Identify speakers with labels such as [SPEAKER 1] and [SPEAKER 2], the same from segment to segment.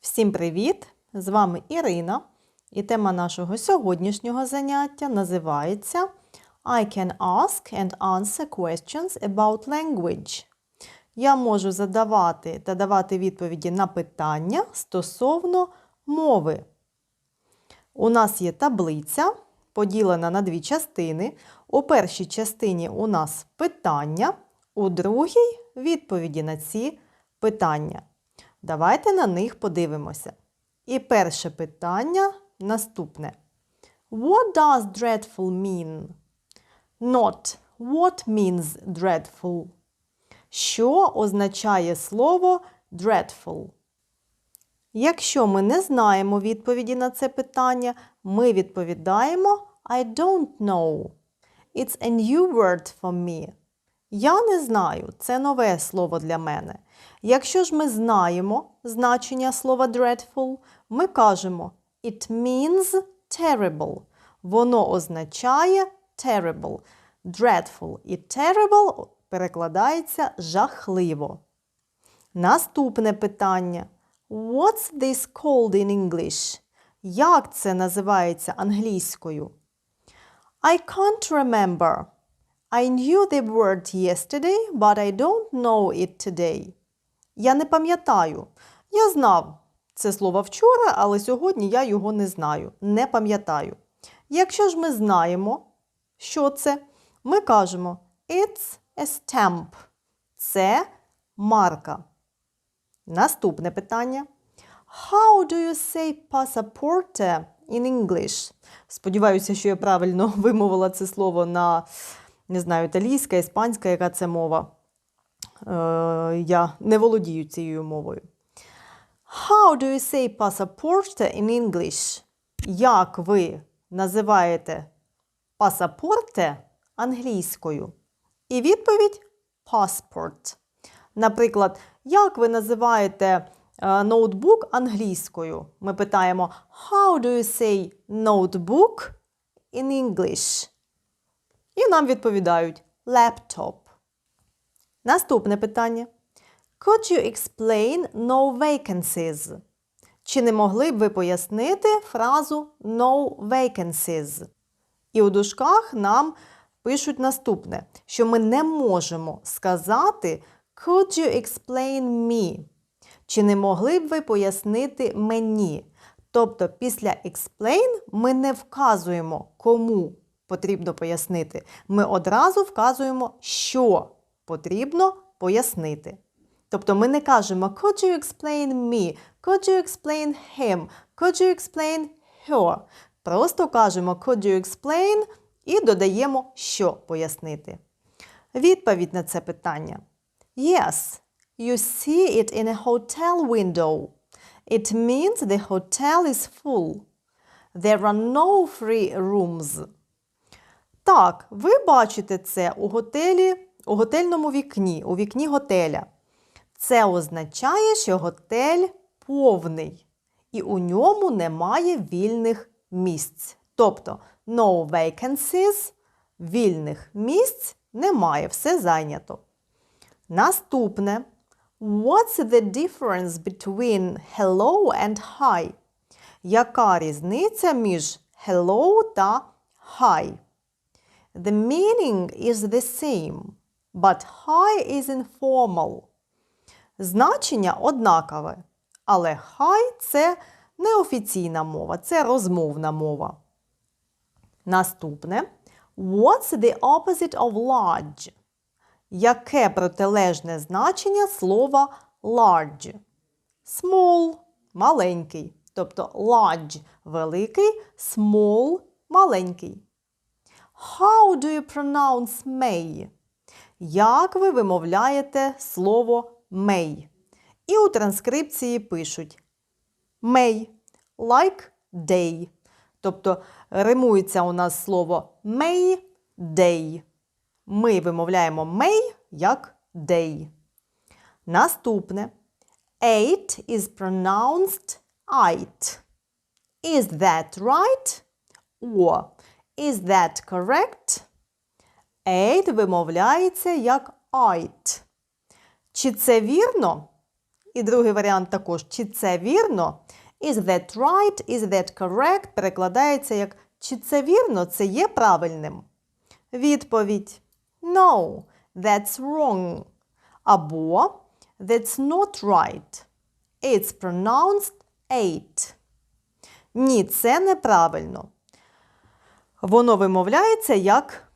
[SPEAKER 1] Всім привіт! З вами Ірина. І тема нашого сьогоднішнього заняття називається I can ask and answer questions about language. Я можу задавати та давати відповіді на питання стосовно мови. У нас є таблиця, поділена на дві частини. У першій частині у нас питання, у другій відповіді на ці питання. Давайте на них подивимося. І перше питання наступне. What does dreadful mean? Not what means dreadful? Що означає слово dreadful? Якщо ми не знаємо відповіді на це питання, ми відповідаємо I don't know. It's a new word for me. Я не знаю, це нове слово для мене. Якщо ж ми знаємо значення слова dreadful, ми кажемо It means terrible. Воно означає terrible. Dreadful і terrible перекладається жахливо. Наступне питання. What's this called in English? Як це називається англійською? I can't remember. I knew the word yesterday, but I don't know it today. Я не пам'ятаю. Я знав це слово вчора, але сьогодні я його не знаю. Не пам'ятаю. Якщо ж ми знаємо, що це, ми кажемо It's a stamp. Це марка. Наступне питання. How do you say passaporte in English? Сподіваюся, що я правильно вимовила це слово на, не знаю, італійська, іспанська, яка це мова. Е, я не володію цією мовою. How do you say passaporte in English? Як ви називаєте пасапорте англійською? І відповідь passport. Наприклад, як ви називаєте е, ноутбук англійською? Ми питаємо How do you say notebook in English? І нам відповідають laptop. Наступне питання. Could you explain no vacancies? Чи не могли б ви пояснити фразу no vacancies? І у дужках нам пишуть наступне, що ми не можемо сказати Could you explain me? Чи не могли б ви пояснити мені? Тобто після explain ми не вказуємо, кому потрібно пояснити. Ми одразу вказуємо, що потрібно пояснити. Тобто ми не кажемо Could you explain me? Could you explain him? Could you explain her? Просто кажемо Could you explain і додаємо, що пояснити. Відповідь на це питання. Yes, you see it in a hotel window. It means the hotel is full. There are no free rooms. Так, ви бачите це у готелі, у готельному вікні, у вікні готеля. Це означає, що готель повний, і у ньому немає вільних місць. Тобто no vacancies, вільних місць немає, все зайнято. Наступне. What's the difference between hello and hi? Яка різниця між hello та hi? The meaning is the same, but hi is informal. Значення однакове, але hi – це неофіційна мова, це розмовна мова. Наступне. What's the opposite of large? Яке протилежне значення слова large? Small маленький. Тобто large великий, small маленький. How do you pronounce may? Як ви вимовляєте слово may? І у транскрипції пишуть may, like day. Тобто римується у нас слово may, day. Ми вимовляємо may як day. Наступне. Eight is pronounced eight. Is that right? Or is that correct? Eight вимовляється як eight. Чи це вірно? І другий варіант також, чи це вірно? Is that right? Is that correct? Перекладається як чи це вірно, це є правильним. Відповідь No, that's wrong. Або That's not right. It's pronounced eight. Ні, це неправильно. Воно вимовляється як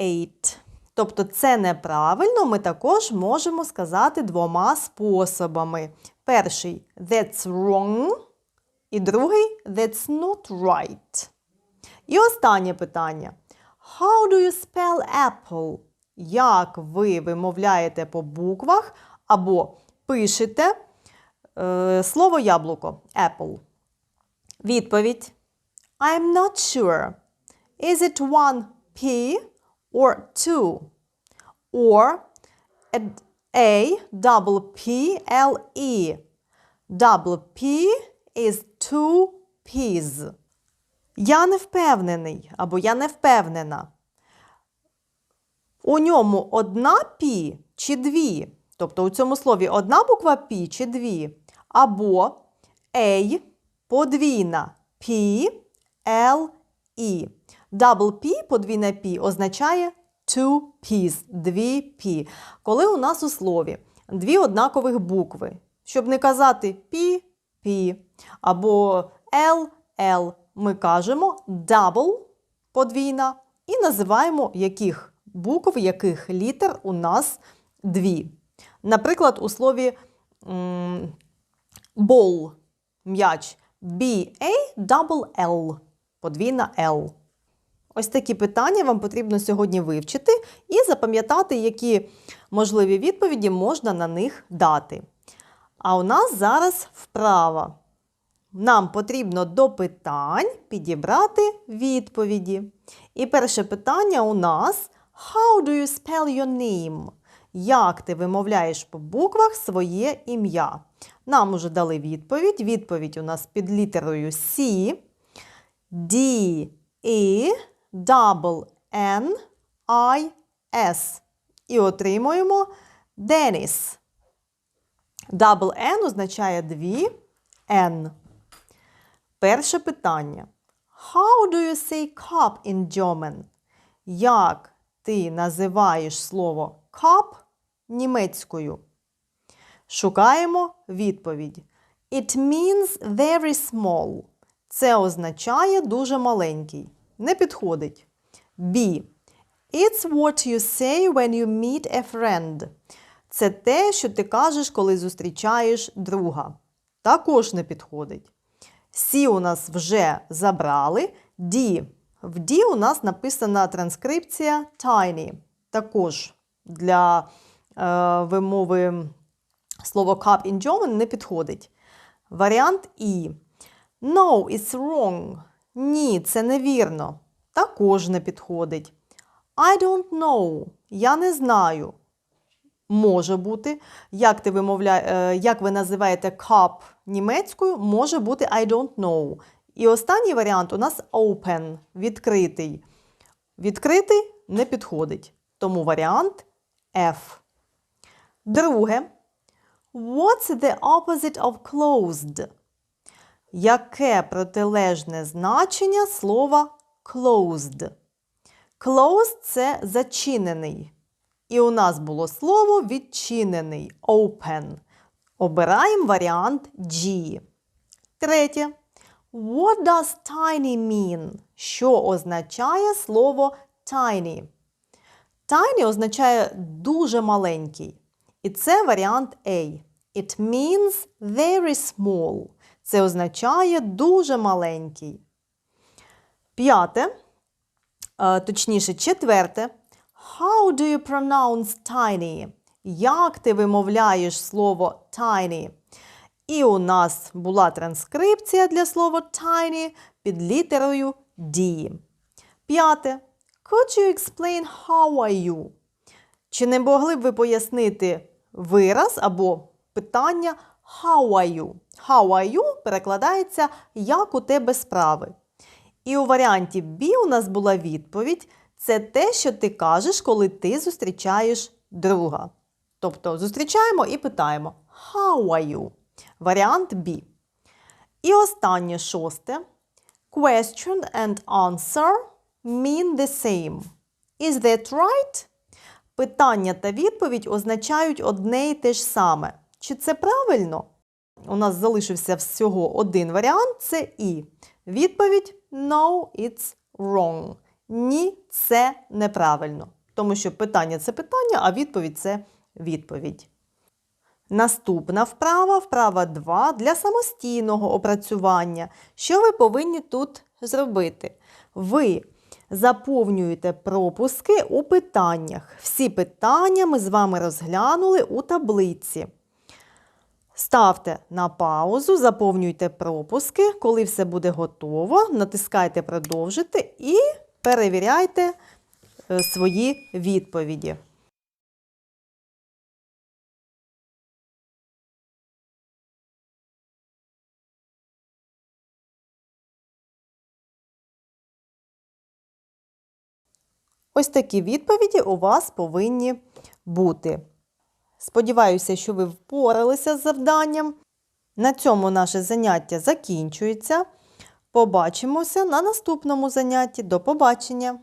[SPEAKER 1] eight. Тобто це неправильно ми також можемо сказати двома способами. Перший that's wrong, і другий that's not right. І останнє питання. How do you spell apple? Як ви вимовляєте по буквах або пишете е, слово яблуко apple? Відповідь. I'm not sure. Is it one P or two? Or a, a double P L E. Double P is two P's. Я не впевнений або я не впевнена. У ньому одна пі чи дві. Тобто у цьому слові одна буква пі чи дві. Або A подвійна P, L, E. Double P, подвійна P означає two P's, дві P. Коли у нас у слові дві однакових букви, щоб не казати P, P або L, L, ми кажемо double подвійна і називаємо яких букв, яких літер у нас дві. Наприклад, у слові ball – м'яч B-A-double-L – подвійна L. Ось такі питання вам потрібно сьогодні вивчити і запам'ятати, які можливі відповіді можна на них дати. А у нас зараз вправа. Нам потрібно до питань підібрати відповіді. І перше питання у нас How do you spell your name? Як ти вимовляєш по буквах своє ім'я? Нам уже дали відповідь. Відповідь у нас під літерою C. D, E, double N, I, S. І отримуємо Деніс. Double N означає дві N. Перше питання. How do you say cup in German? Як ти називаєш слово cup німецькою? Шукаємо відповідь. It means very small. Це означає дуже маленький. Не підходить. B. It's what you say when you meet a friend. Це те, що ти кажеш, коли зустрічаєш друга. Також не підходить. Сі у нас вже забрали. D. В D у нас написана транскрипція tiny. Також для е, вимови слово cup in German не підходить. Варіант І. No, it's wrong. Ні, це невірно. Також не підходить. I don't know. Я не знаю. Може бути. Як, ти вимовля... е, як ви називаєте cup німецькою, може бути I don't know. І останній варіант у нас open, відкритий. Відкритий не підходить. Тому варіант F. Друге. What's the opposite of closed? Яке протилежне значення слова closed? Closed – це зачинений. І у нас було слово відчинений open. Обираємо варіант G. Третє. What does tiny mean? Що означає слово tiny? Tiny означає дуже маленький. І це варіант A. It means very small. Це означає дуже маленький. П'яте, е, точніше, четверте. How do you pronounce tiny? Як ти вимовляєш слово tiny? І у нас була транскрипція для слова tiny під літерою D. П'яте. Could you explain how are you? Чи не могли б ви пояснити вираз або питання How are you? How are you перекладається як у тебе справи. І у варіанті B у нас була відповідь: це те, що ти кажеш, коли ти зустрічаєш друга. Тобто зустрічаємо і питаємо How are you? Варіант B. І останнє шосте. Question and answer mean the same. Is that right? Питання та відповідь означають одне і те ж саме. Чи це правильно? У нас залишився всього один варіант це і. Відповідь No, it's wrong. Ні, це неправильно. Тому що питання це питання, а відповідь це відповідь. Наступна вправа, вправа 2 для самостійного опрацювання. Що ви повинні тут зробити? Ви заповнюєте пропуски у питаннях. Всі питання ми з вами розглянули у таблиці. Ставте на паузу, заповнюйте пропуски. Коли все буде готово, натискайте продовжити і перевіряйте е, свої відповіді. Ось такі відповіді у вас повинні бути. Сподіваюся, що ви впоралися з завданням. На цьому наше заняття закінчується. Побачимося на наступному занятті. До побачення!